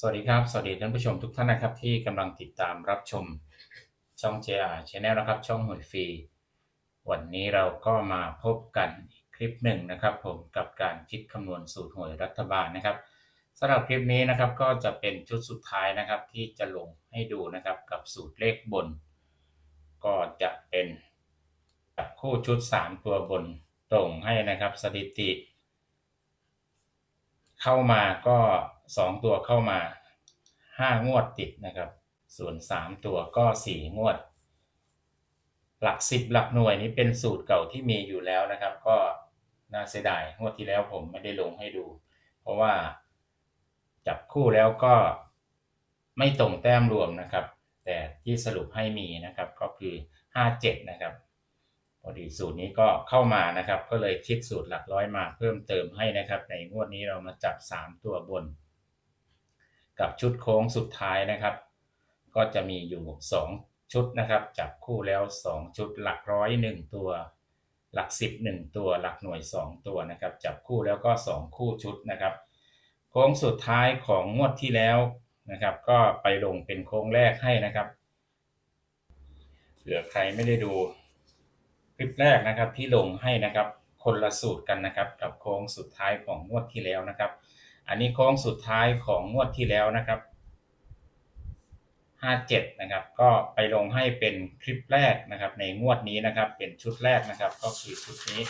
สวัสดีครับ สวัสดีท่านผู้ชมทุกท่านนะครับ ที่กำลังติดตามรับชมช่อง JR Channel นะครับ ช่องหวยฟรี วันนี้เราก็มาพบกันคลิปหนึ่งนะครับ ผมกับการคิดคำนวณสูตรหวยรัฐบาลนะครับสำหรับคลิปนี้นะครับก็จะเป็นชุดสุดท้ายนะครับ ที่จะลงให้ดูนะครับกับสูตรเลขบน ก็จะเป็นจับคู่ชุด 3 ตัวบนตรงให้นะครับ สถิติ เข้ามาก็ สองตัวเข้ามาห้างวดติดนะครับส่วนสามตัวก็สี่งวด หลักสิบหลักหน่วยนี้เป็นสูตรเก่าที่มีอยู่แล้วนะครับ ก็น่าเสียดายงวดที่แล้วผมไม่ได้ลงให้ดู เพราะว่าจับคู่แล้วก็ไม่ตรงแต้มรวมนะครับ แต่ที่สรุปให้มีนะครับก็คือห้าเจ็ดนะครับพอดีสูตรนี้ก็เข้ามานะครับ ก็เลยคิดสูตรหลักร้อยมาเพิ่มเติมให้นะครับ ในงวดนี้เรามาจับ 3 ตัวบน กับชุดโค้งสุดท้ายนะครับ ก็จะมีอยู่ 2 ชุดนะครับ จับคู่แล้ว 2 ชุดหลักร้อย 1 ตัว หลัก 10 1 ตัวหลักหน่วย 2 ตัวนะครับ จับคู่แล้วก็ 2 คู่ชุดนะครับ โค้งสุดท้ายของงวดที่แล้วนะครับ ก็ไปลงเป็นโค้งแรกให้นะครับเผื่อใครไม่ได้ดูคลิปแรกนะครับที่ลงให้นะครับ คนละสูตรกันนะครับ กับโค้งสุดท้ายของงวดที่แล้วนะครับ อันนี้โค้งสุดท้ายของงวดที่แล้วนะครับ57นะครับ ก็ไปลงให้เป็นคลิปแรกนะครับ ในงวดนี้นะครับ เป็นชุดแรกนะครับ ก็คือชุดนี้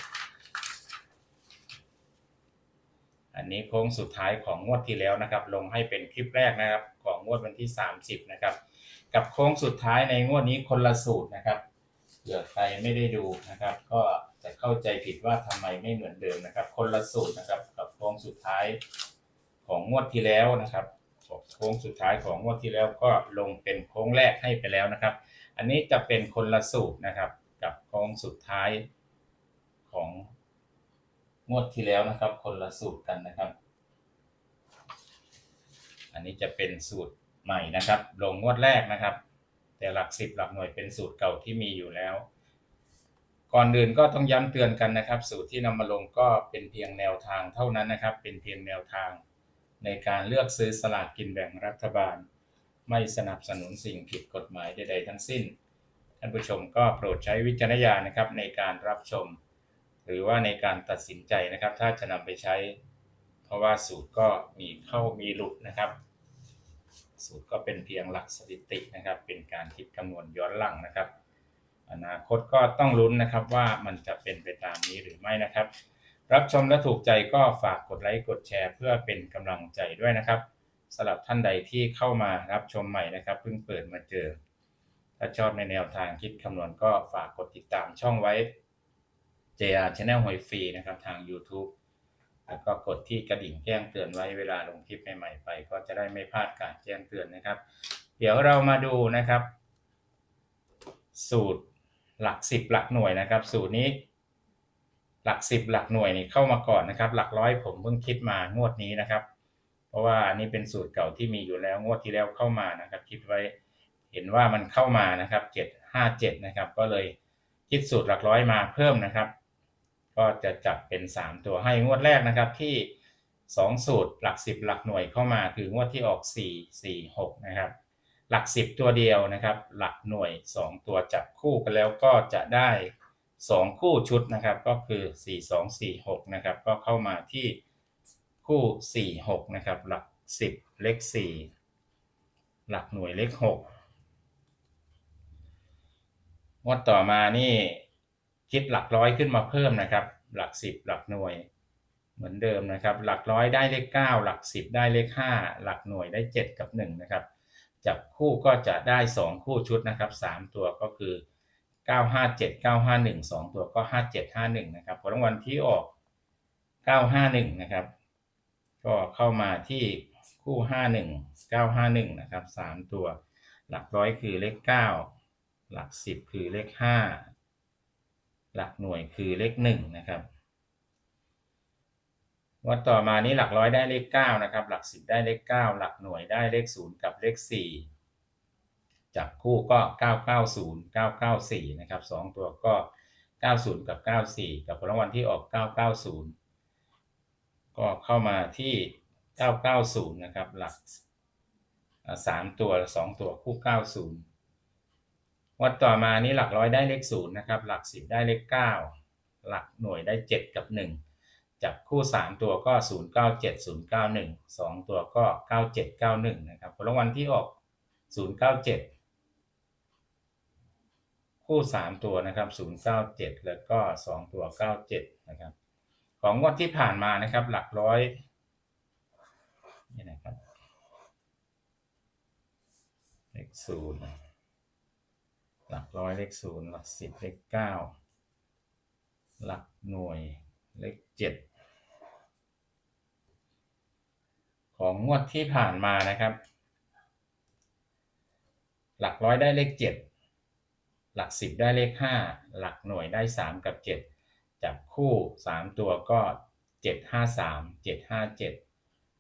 อันนี้โค้งสุดท้ายของงวดที่แล้วนะครับ ลงให้เป็นคลิปแรกนะครับ ของงวดวันที่ 30นะครับ กับโค้งสุดท้ายในงวดนี้คนละสูตรนะครับเผื่อใครไม่ได้ดูนะครับ ก็จะเข้าใจผิดว่าทำไมไม่เหมือนเดิมนะครับ คนละสูตรนะครับ กับโค้งสุดท้าย ของงวดที่แล้วนะครับโค้งสุดท้ายของงวดที่แล้วก็ลงเป็นโค้งแรกให้ไปแล้วนะครับ อันนี้จะเป็นคนละสูตรนะครับ กับโค้งสุดท้ายของงวดที่แล้วนะครับ คนละสูตรกันนะครับ อันนี้จะเป็นสูตรใหม่นะครับ ลงงวดแรกนะครับ แต่หลักสิบหลักหน่วยเป็นสูตรเก่าที่มีอยู่แล้ว ก่อนอื่นก็ต้องย้ำเตือนกันนะครับ สูตรที่นำมาลงก็เป็นเพียงแนวทางเท่านั้นนะครับ เป็นเพียงแนวทาง ในการเลือกซื้อสลากกินแบ่งรัฐบาล ไม่สนับสนุนสิ่งผิดกฎหมายใด ๆ ทั้งสิ้น ท่านผู้ชมก็โปรดใช้วิจารณญาณนะครับในการรับชม หรือว่าในการตัดสินใจนะครับ ถ้าจะนำไปใช้ เพราะว่าสูตรก็มีเข้ามีหลุดนะครับ สูตรก็เป็นเพียงหลักสถิตินะครับ เป็นการคิดคำนวณย้อนหลังนะครับ อนาคตก็ต้องลุ้นนะครับว่ามันจะเป็นไปตามนี้หรือไม่นะครับ รับชมและถูกใจก็ฝากกดไลค์กดแชร์เพื่อเป็นกำลังใจด้วยนะครับสำหรับท่านใดที่เข้ามารับชมใหม่นะครับเพิ่งเปิดมาเจอ ถ้าชอบในแนวทางคิดคำนวณก็ฝากกดติดตามช่องไว้ JR Channel หวยฟรีนะครับทาง YouTube แล้วก็กดที่กระดิ่งแจ้งเตือนไว้เวลาลงคลิปใหม่ๆไป ก็จะได้ไม่พลาดการแจ้งเตือนนะครับ เดี๋ยวเรามาดูนะครับ สูตรหลักสิบหลักหน่วยนะครับ สูตรนี้ หลักสิบหลักหน่วยนี่เข้ามาก่อนนะครับ หลักร้อยผมเพิ่งคิดมางวดนี้นะครับ เพราะว่าอันนี้เป็นสูตรเก่าที่มีอยู่แล้วงวดที่แล้วเข้ามานะครับ คิดไว้เห็นว่ามันเข้ามานะครับเจ็ดห้าเจ็ดนะครับ ก็เลยคิดสูตรหลักร้อยมาเพิ่มนะครับ ก็จะจับเป็น 3 ตัวให้งวดแรกนะครับที่ 2 สูตรหลัก 10 หลักหน่วยเข้ามาคืองวดที่ออก 4 4 6 นะครับ หลัก 10 ตัวเดียวนะครับ หลักหน่วย 2 ตัวจับคู่กันแล้วก็จะได้ 2 คู่ชุดนะครับก็คือ 4 2 4 6นะครับก็เข้ามาที่คู่ 4 6นะครับหลัก 10 เลข 4 หลักหน่วยเลข6งวดต่อมานี่คิดหลักร้อยขึ้นมาเพิ่มนะครับ หลักสิบหลักหน่วยเหมือนเดิมนะครับ หลักร้อยได้เลขเก้าหลักสิบได้เลขห้าหลักหน่วยได้เจ็ดกับหนึ่งนะครับจับคู่ก็จะได้สองคู่ชุดนะครับสามตัวก็คือ เก้าห้าเจ็ดเก้าห้าหนึ่งสองตัวก็ห้าเจ็ดห้าหนึ่งนะครับผลรางวัลที่ออกเก้าห้าหนึ่งนะครับ ก็เข้ามาที่คู่ห้าหนึ่งเก้าห้าหนึ่งนะครับสามตัว หลักร้อยคือเลขเก้าหลักสิบคือเลขห้าหลักหน่วยคือเลขหนึ่งนะครับวัดต่อมานี้หลักร้อยได้เลขเก้านะครับ หลักสิบได้เลขเก้าหลักหน่วยได้เลขศูนย์กับเลขสี่ จับคู่ก็เก้าเก้าศูนย์เก้าเก้าสี่นะครับสองตัวก็เก้าศูนย์กับเก้าสี่กับผลรางวัลที่ออกเก้าเก้าศูนย์ก็เข้ามาที่เก้าเก้าศูนย์นะครับ หลักอ่าสามตัวสองตัวคู่เก้าศูนย์วัดต่อมานี้หลักร้อยได้เลขศูนย์นะครับ หลักสิบได้เลขเก้าหลักหน่วยได้เจ็ดกับหนึ่งจับคู่สามตัวก็ศูนย์เก้าเจ็ดศูนย์เก้าหนึ่งสองตัวก็เก้าเจ็ดเก้าหนึ่งนะครับผลรางวัลที่ออกศูนย์เก้าเจ็ด คู่สามตัวนะครับศูนย์เก้าเจ็ดแล้วก็สองตัวเก้าเจ็ดนะครับ ของงวดที่ผ่านมานะครับ หลักร้อยนี่นะครับเลขศูนย์หลักร้อยเลขศูนย์หลักสิบเลขเก้าหลักหน่วยเลขเจ็ดของงวดที่ผ่านมานะครับ หลักร้อยได้เลขเจ็ด หลักสิบได้เลขห้าหลักหน่วยได้สามกับเจ็ดจับคู่สามตัวก็เจ็ดห้าสามเจ็ดห้าเจ็ด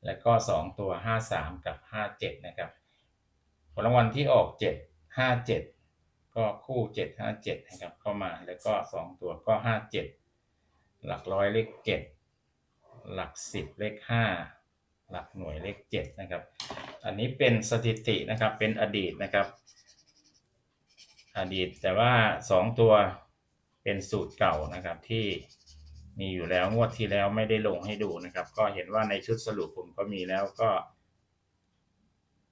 แล้วก็สองตัวห้าสามกับห้าเจ็ดนะครับผลรางวัลที่ออกเจ็ดห้าเจ็ดก็คู่เจ็ดห้าเจ็ดนะครับเข้ามาแล้วก็สองตัวก็ห้าเจ็ดหลักร้อยเลขเจ็ดหลักสิบเลขห้าหลักหน่วยเลขเจ็ดนะครับ อันนี้เป็นสถิตินะครับเป็นอดีตนะครับ อดีต แต่ว่าสองตัวเป็นสูตรเก่านะครับที่มีอยู่แล้วงวดที่แล้วไม่ได้ลงให้ดูนะครับ ก็เห็นว่าในชุดสรุปผมก็มีแล้วก็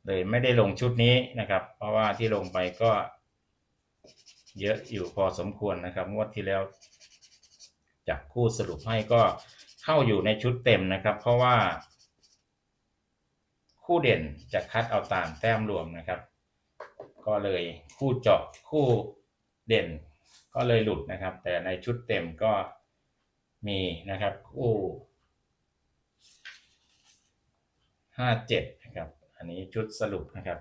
เลยไม่ได้ลงชุดนี้นะครับ เพราะว่าที่ลงไปก็ เยอะอยู่พอสมควรนะครับงวดที่แล้วจับคู่สรุปให้ก็เข้าอยู่ในชุดเต็มนะครับ เพราะว่า คู่เด่นจะคัดเอาตามแต้มรวมนะครับ ก็เลยคู่เจาะคู่เด่นก็เลยหลุดนะครับ แต่ในชุดเต็มก็มีนะครับคู่ห้าเจ็ดนะครับอันนี้ชุดสรุปนะครับ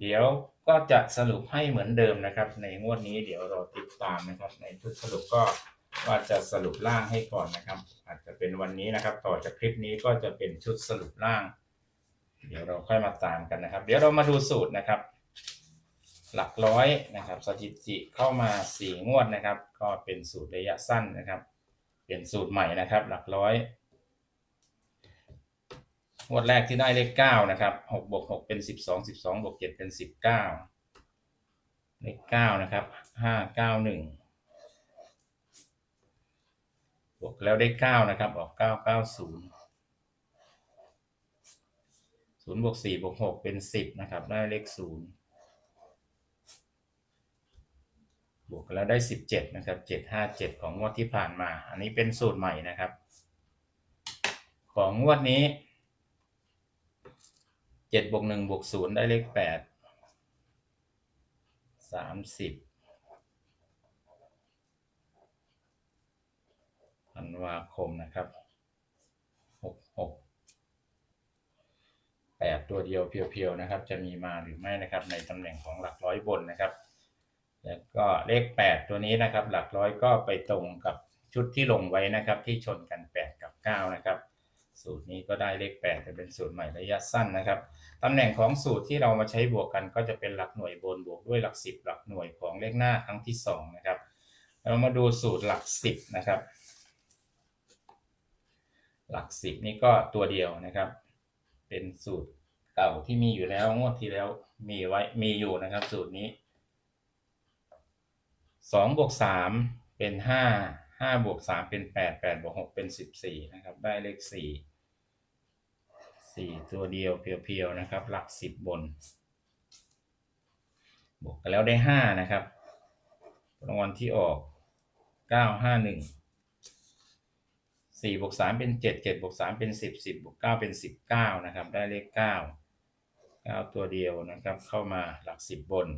เดี๋ยวก็จะสรุปให้เหมือนเดิมนะครับ ในงวดนี้เดี๋ยวเราติดตามนะครับ ในชุดสรุปก็ว่าจะสรุปล่างให้ก่อนนะครับ อาจจะเป็นวันนี้นะครับ ต่อจากคลิปนี้ก็จะเป็นชุดสรุปล่าง เดี๋ยวเราค่อยมาตามกันนะครับ เดี๋ยวเรามาดูสูตรนะครับ หลักร้อยนะครับ สถิติเข้ามาสี่งวดนะครับ ก็เป็นสูตรระยะสั้นนะครับ เป็นสูตรใหม่นะครับ หลักร้อยงวดแรกที่ได้เลขเก้านะครับหกบวกหกเป็นสิบสองสิบสองบวกเจ็ดเป็นสิบเก้าเลขเก้านะครับห้าเก้าหนึ่งบวกแล้วได้เก้านะครับ ออกเก้าเก้าศูนย์ศูนย์บวกสี่บวกหกเป็นสิบนะครับ ได้เลขศูนย์ บวกแล้วได้สิบเจ็ดนะครับเจ็ดห้าเจ็ดของงวดที่ผ่านมา อันนี้เป็นสูตรใหม่นะครับ ของงวดนี้เจ็ดบวกหนึ่งบวกศูนย์ได้เลขแปดสามสิบธันวาคมนะครับหกหกแปดตัวเดียวเพียวๆนะครับ จะมีมาหรือไม่นะครับ ในตำแหน่งของหลักร้อยบนนะครับ แล้วก็เลขแปดตัวนี้นะครับ หลักร้อยก็ไปตรงกับชุดที่ลงไว้นะครับ ที่ชนกันแปดกับเก้านะครับ สูตรนี้ก็ได้เลขแปดแต่เป็นสูตรใหม่ระยะสั้นนะครับตำแหน่งของสูตรที่เรามาใช้บวกกันก็จะเป็นหลักหน่วยบนบวกด้วยหลักสิบหลักหน่วยของเลขหน้าครั้งที่สองนะครับ เรามาดูสูตรหลักสิบนะครับ หลักสิบนี่ก็ตัวเดียวนะครับ เป็นสูตรเก่าที่มีอยู่แล้วงวดที่แล้วมีไว้มีอยู่นะครับ สูตรนี้ สองบวกสามเป็นห้าห้าบวกสามเป็นแปดแปดบวกหกเป็นสิบสี่นะครับ ได้เลขสี่สี่ตัวเดียวเพียวๆนะครับ หลักสิบบน บวกกันแล้วได้ห้านะครับรางวัลที่ออกเก้าห้าหนึ่งสี่บวกสามเป็นเจ็ดเจ็ดบวกสามเป็นสิบสิบบวกเก้าเป็นสิบเก้านะครับ ได้เลขเก้าเก้าตัวเดียวนะครับ เข้ามาหลักสิบบน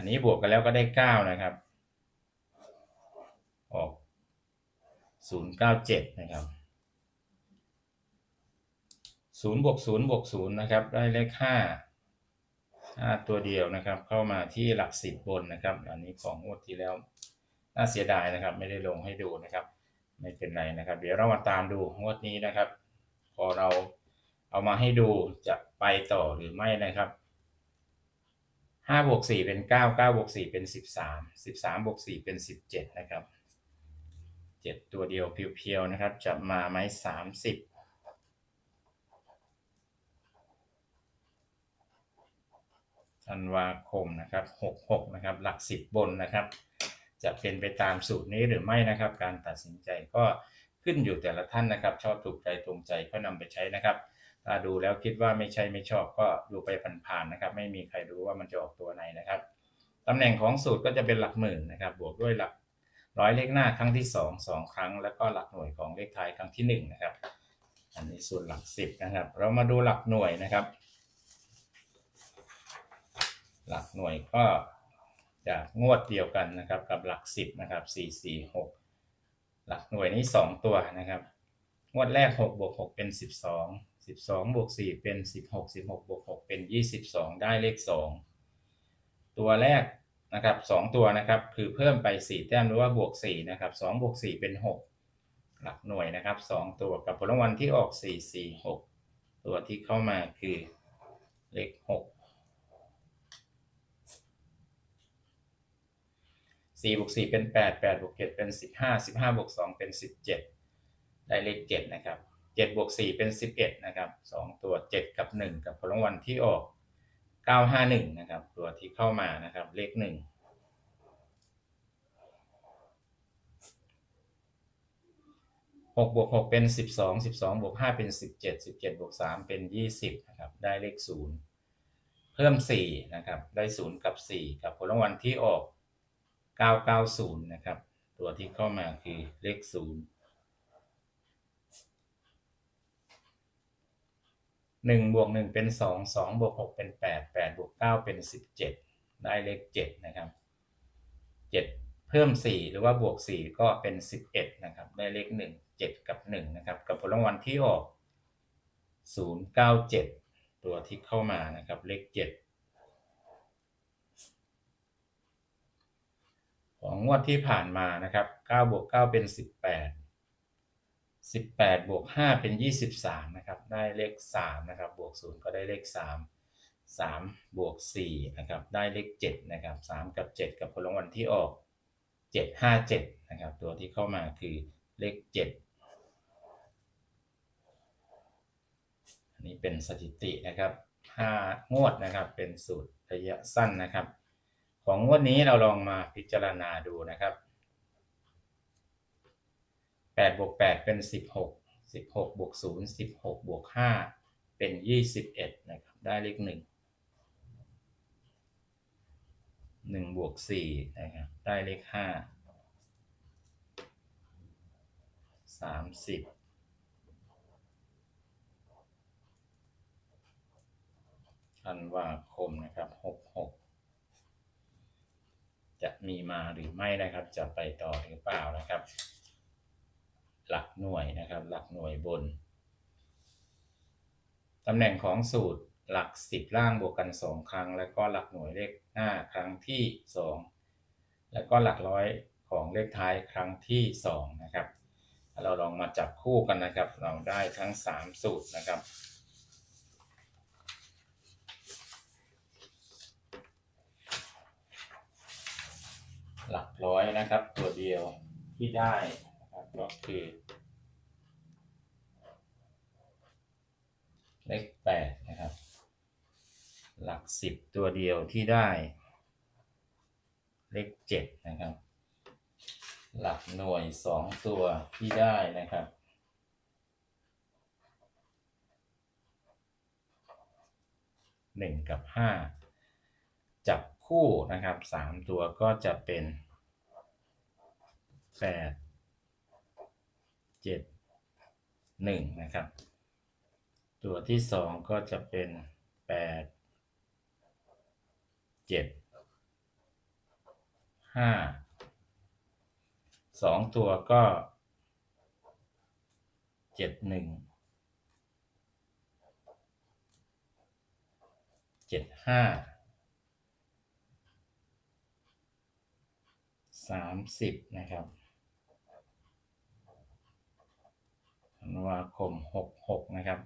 อันนี้บวกกันแล้วก็ได้เก้านะครับ ออกศูนย์เก้าเจ็ดนะครับศูนย์บวกศูนย์บวกศูนย์นะครับ ได้เลขห้าห้าตัวเดียวนะครับ เข้ามาที่หลักสิบบนนะครับ อันนี้ของงวดที่แล้วน่าเสียดายนะครับ ไม่ได้ลงให้ดูนะครับ ไม่เป็นไรนะครับ เดี๋ยวเรามาตามดูงวดนี้นะครับ พอเราเอามาให้ดูจะไปต่อหรือไม่นะครับ ห้าบวกสี่เป็นเก้าเก้าบวกสี่เป็นสิบสามสิบสามบวกสี่เป็นสิบเจ็ดนะครับเจ็ดตัวเดียวเพียวๆนะครับจะมาไหมสามสิบธันวาคมนะครับหกหกนะครับ หลักสิบบนนะครับ จะเป็นไปตามสูตรนี้หรือไม่นะครับ การตัดสินใจก็ขึ้นอยู่แต่ละท่านนะครับ ชอบถูกใจตรงใจก็นำไปใช้นะครับ ถ้าดูแล้วคิดว่าไม่ใช่ไม่ชอบก็ดูไปผ่านๆนะครับ ไม่มีใครรู้ว่ามันจะออกตัวไหนนะครับตำแหน่งของสูตรก็จะเป็นหลักหมื่นนะครับ บวกด้วยหลักร้อยเลขหน้าครั้งที่สองสองครั้ง แล้วก็หลักหน่วยของเลขท้ายครั้งที่หนึ่งนะครับ อันนี้ส่วนหลักสิบนะครับ เรามาดูหลักหน่วยนะครับ หลักหน่วยก็จะงวดเดียวกันนะครับ กับหลักสิบนะครับสี่สี่หกหลักหน่วยนี้สองตัวนะครับ งวดแรกหกบวกหกเป็นสิบ สิบสองบวกสี่เป็นสิบหกสิบหกบวกหกเป็นยี่สิบสองได้เลขสองตัวแรกนะครับสองตัวนะครับคือเพิ่มไปสี่แต้มหรือว่าบวกสี่นะครับสองบวกสี่เป็นหกหลักหน่วยนะครับสองตัวกับผลรางวัลที่ออกสี่สี่หกตัวที่เข้ามาคือเลขหกสี่บวกสี่เป็นแปดแปดบวกเจ็ดเป็นสิบห้าสิบห้าบวกสองเป็นสิบเจ็ดได้เลขเจ็ดนะครับ เจ็ดบวกสี่เป็นสิบเอ็ดนะครับสองตัวเจ็ดกับหนึ่งกับผลรางวัลที่ออกเก้าห้าหนึ่งนะครับ ตัวที่เข้ามานะครับ เลขหนึ่งหกบวกหกเป็นสิบสองสิบสองบวกห้าเป็นสิบเจ็ดสิบเจ็ดบวกสามเป็นยี่สิบนะครับ ได้เลขศูนย์เพิ่มสี่นะครับ ได้ศูนย์กับสี่กับผลรางวัลที่ออกเก้าเก้าศูนย์นะครับ ตัวที่เข้ามาคือเลขศูนย์ หนึ่งบวกหนึ่งเป็นสองสองบวกหกเป็นแปดแปดบวกเก้าเป็นสิบเจ็ดได้เลขเจ็ดนะครับเจ็ดเพิ่มสี่หรือว่าบวกสี่ก็เป็นสิบเอ็ดนะครับ ได้เลขหนึ่งเจ็ดกับหนึ่งนะครับ กับผลรางวัลที่ออกศูนย์เก้าเจ็ดตัวที่เข้ามานะครับเลขเจ็ดของงวดที่ผ่านมานะครับเก้าบวกเก้าเป็นสิ บแปดสิบแปดบวกห้าเป็นยี่สิบสามนะครับ ได้เลขสามนะครับ บวกศูนย์ก็ได้เลขสามสามบวกสี่นะครับ ได้เลขเจ็ดนะครับสามกับเจ็ดกับผลรางวัลที่ออกเจ็ดห้าเจ็ดนะครับ ตัวที่เข้ามาคือเลขเจ็ดอันนี้เป็นสถิตินะครับห้างวดนะครับ เป็นสูตรระยะสั้นนะครับ ของงวดนี้เราลองมาพิจารณาดูนะครับ แปดบวกแปดเป็นสิบหกสิบหกบวกศูนย์สิบหกบวกห้าเป็นยี่สิบเอ็ดนะครับ ได้เลขหนึ่งหนึ่งบวกสี่นะครับ ได้เลขห้าสามสิบธันวาคมนะครับหกหกจะมีมาหรือไม่นะครับ จะไปต่อหรือเปล่านะครับ หลักหน่วยนะครับ หลักหน่วยบน ตำแหน่งของสูตรหลักสิบล่างบวกกันสองครั้ง แล้วก็หลักหน่วยเลขหน้าครั้งที่สองแล้วก็หลักร้อยของเลขท้ายครั้งที่สองนะครับ เราลองมาจับคู่กันนะครับ เราได้ทั้งสามสูตรนะครับหลักร้อยนะครับ ตัวเดียวที่ได้ นะครับก็คือ เลขแปดนะครับ หลักสิบตัวเดียวที่ได้ เลขเจ็ดนะครับ หลักหน่วยสองตัวที่ได้นะครับหนึ่งกับห้าจับคู่นะครับสามตัวก็จะเป็นแปด เจ็ดหนึ่งนะครับ ตัวที่สองก็จะเป็นแปดเจ็ดห้าสองตัวก็เจ็ดหนึ่งเจ็ดห้าสามสิบนะครับ ธันวาคมหกหกนะครับ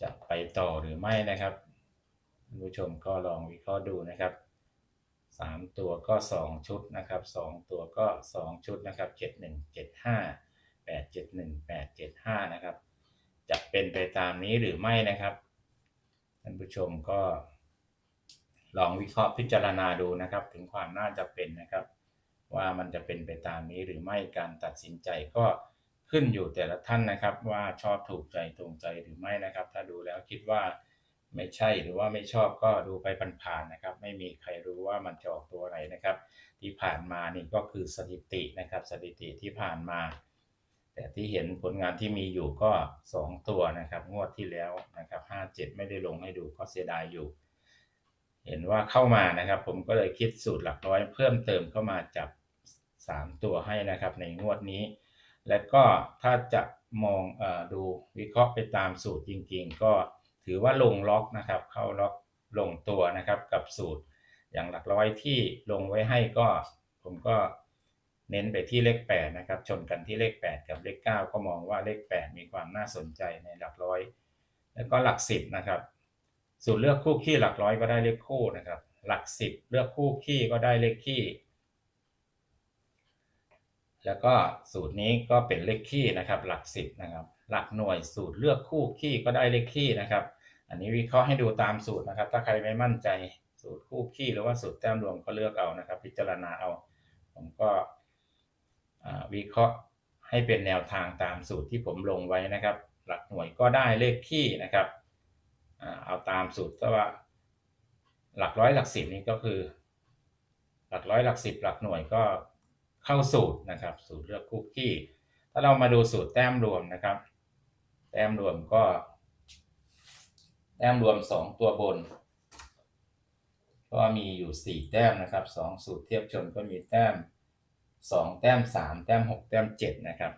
จะไปต่อหรือไม่นะครับท่านผู้ชมก็ลองวิเคราะห์ดูนะครับสามตัวก็สองชุดนะครับสองตัวก็สองชุดนะครับเจ็ดหนึ่งเจ็ดห้าแปดเจ็ดหนึ่งแปดเจ็ดห้านะครับ จะเป็นไปตามนี้หรือไม่นะครับท่านผู้ชมก็ลองวิเคราะห์พิจารณาดูนะครับ ถึงความน่าจะเป็นนะครับ ว่ามันจะเป็นไปตามนี้หรือไม่การตัดสินใจก็ขึ้นอยู่แต่ละท่านนะครับ ว่าชอบถูกใจตรงใจหรือไม่นะครับ ถ้าดูแล้วคิดว่าไม่ใช่หรือว่าไม่ชอบก็ดูไปผ่านๆนะครับ ไม่มีใครรู้ว่ามันจะออกตัวไหนนะครับ ที่ผ่านมานี่ก็คือสถิตินะครับ สถิติที่ผ่านมา แต่ที่เห็นผลงานที่มีอยู่ก็ 2 ตัวนะครับ งวดที่แล้วนะครับ57 ไม่ได้ลงให้ดูก็เสียดายอยู่ เห็นว่าเข้ามานะครับ ผมก็เลยคิดสูตรหลักร้อยเพิ่มเติมเข้ามาจับ 3 ตัวให้นะครับในงวดนี้ และก็ถ้าจะมองอดูวิเคราะห์ไปตามสูตรจริงๆ ก็ถือว่าลงล็อกนะครับเข้าล็อกลงตัวนะครับกับสูตรอย่างหลักร้อยที่ลงไว้ให้ก็ผมก็เน้นไปที่เลข8นะครับชนกันที่เลข 8 กับเลข 9 ก็มองว่าเลข 8 มีความน่าสนใจในหลักร้อย แล้วก็หลัก 10นะครับสูตรเลือกคู่ขี้หลักร้อยก็ได้เลขคู่นะครับหลัก 10 เลือกคู่ขี้ก็ได้เลขขี้ แล้วก็สูตรนี้ก็เป็นเลขขี้นะครับ หลัก10นะครับ หลักหน่วยสูตรเลือกคู่ขี้ก็ได้เลขขี้นะครับ อันนี้วิเคราะห์ให้ดูตามสูตรนะครับ ถ้าใครไม่มั่นใจสูตรคู่ขี้หรือว่าสูตรแต้มรวมก็เลือกเอานะครับ พิจารณาเอา ผมก็วิเคราะห์ให้เป็นแนวทางตามสูตรที่ผมลงไว้นะครับ หลักหน่วยก็ได้เลขขี้นะครับอเอาตามสูตรก็ว่า หลักร้อยหลักสิบนี่ก็คือ หลักร้อยหลักสิบหลักหน่วยก็ เข้าสูตรนะครับ สูตรเลือกคู่ขี้ ถ้าเรามาดูสูตรแต้มรวมนะครับ แต้มรวมก็ แต้มรวมสองตัวบน ก็มีอยู่สี่แต้มนะครับสองสูตรเทียบชนก็มีแต้มสองแต้มสามแต้มหกแต้มเจ็ดนะครับ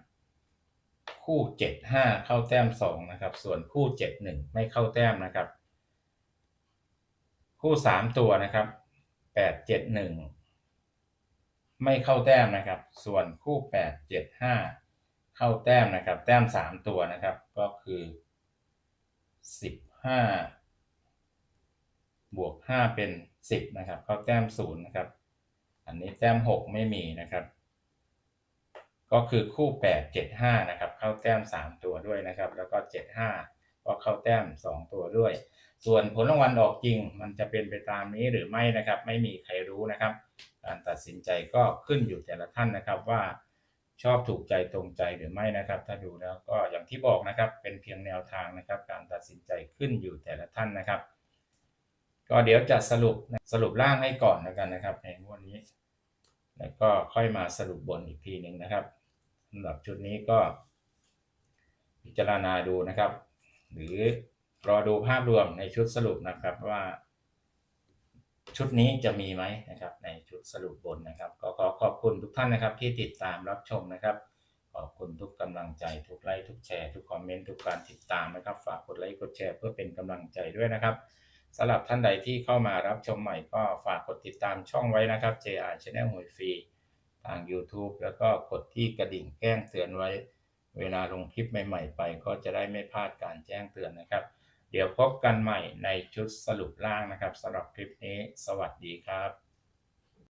คู่เจ็ดห้าเข้าแต้มสองนะครับ ส่วนคู่เจ็ดหนึ่งไม่เข้าแต้มนะครับ คู่สามตัวนะครับแปดเจ็ดหนึ่ง ไม่เข้าแต้มนะครับ ส่วนคู่แปดเจ็ดห้าเข้าแต้มนะครับ แต้มสามตัวนะครับ ก็คือสิบห้าบวกห้าเป็นสิบนะครับ เข้าแต้มศูนย์นะครับ อันนี้แต้มหกไม่มีนะครับ ก็คือคู่แปดเจ็ดห้านะครับ เข้าแต้มสามตัวด้วยนะครับ แล้วก็เจ็ดห้าก็เข้าแต้มสองตัวด้วย ส่วนผลรางวัลออกจริง มันจะเป็นไปตามนี้หรือไม่นะครับ ไม่มีใครรู้นะครับ การตัดสินใจก็ขึ้นอยู่แต่ละท่านนะครับว่าชอบถูกใจตรงใจหรือไม่นะครับ ถ้าดูแล้วก็อย่างที่บอกนะครับ เป็นเพียงแนวทางนะครับ การตัดสินใจขึ้นอยู่แต่ละท่านนะครับ ก็เดี๋ยวจะสรุปสรุปร่างให้ก่อนแล้วกันนะครับ ในงวดนี้ แล้วก็ค่อยมาสรุปบนอีกทีหนึ่งนะครับสำหรับชุดนี้ก็ พิจารณาดูนะครับ หรือรอดูภาพรวมในชุดสรุปนะครับว่า ชุดนี้จะมีไหมนะครับในชุดสรุปบนนะครับ ก็ขอขอบคุณทุกท่านนะครับที่ติดตามรับชมนะครับ ขอบคุณทุกกำลังใจทุกไลค์ทุกแชร์ทุกคอมเมนต์ทุกการติดตามนะครับ ฝากกดไลค์กดแชร์เพื่อเป็นกำลังใจด้วยนะครับสำหรับท่านใดที่เข้ามารับชมใหม่ก็ฝากกดติดตามช่องไว้นะครับ JR Channel หวยฟรีทาง YouTube แล้วก็กดที่กระดิ่งแจ้งเตือนไว้ เวลาลงคลิปใหม่ ๆ ไปก็จะได้ไม่พลาดการแจ้งเตือนนะครับ เดี๋ยวพบกันใหม่ในชุดสรุปล่างนะครับสำหรับคลิปนี้ สวัสดีครับ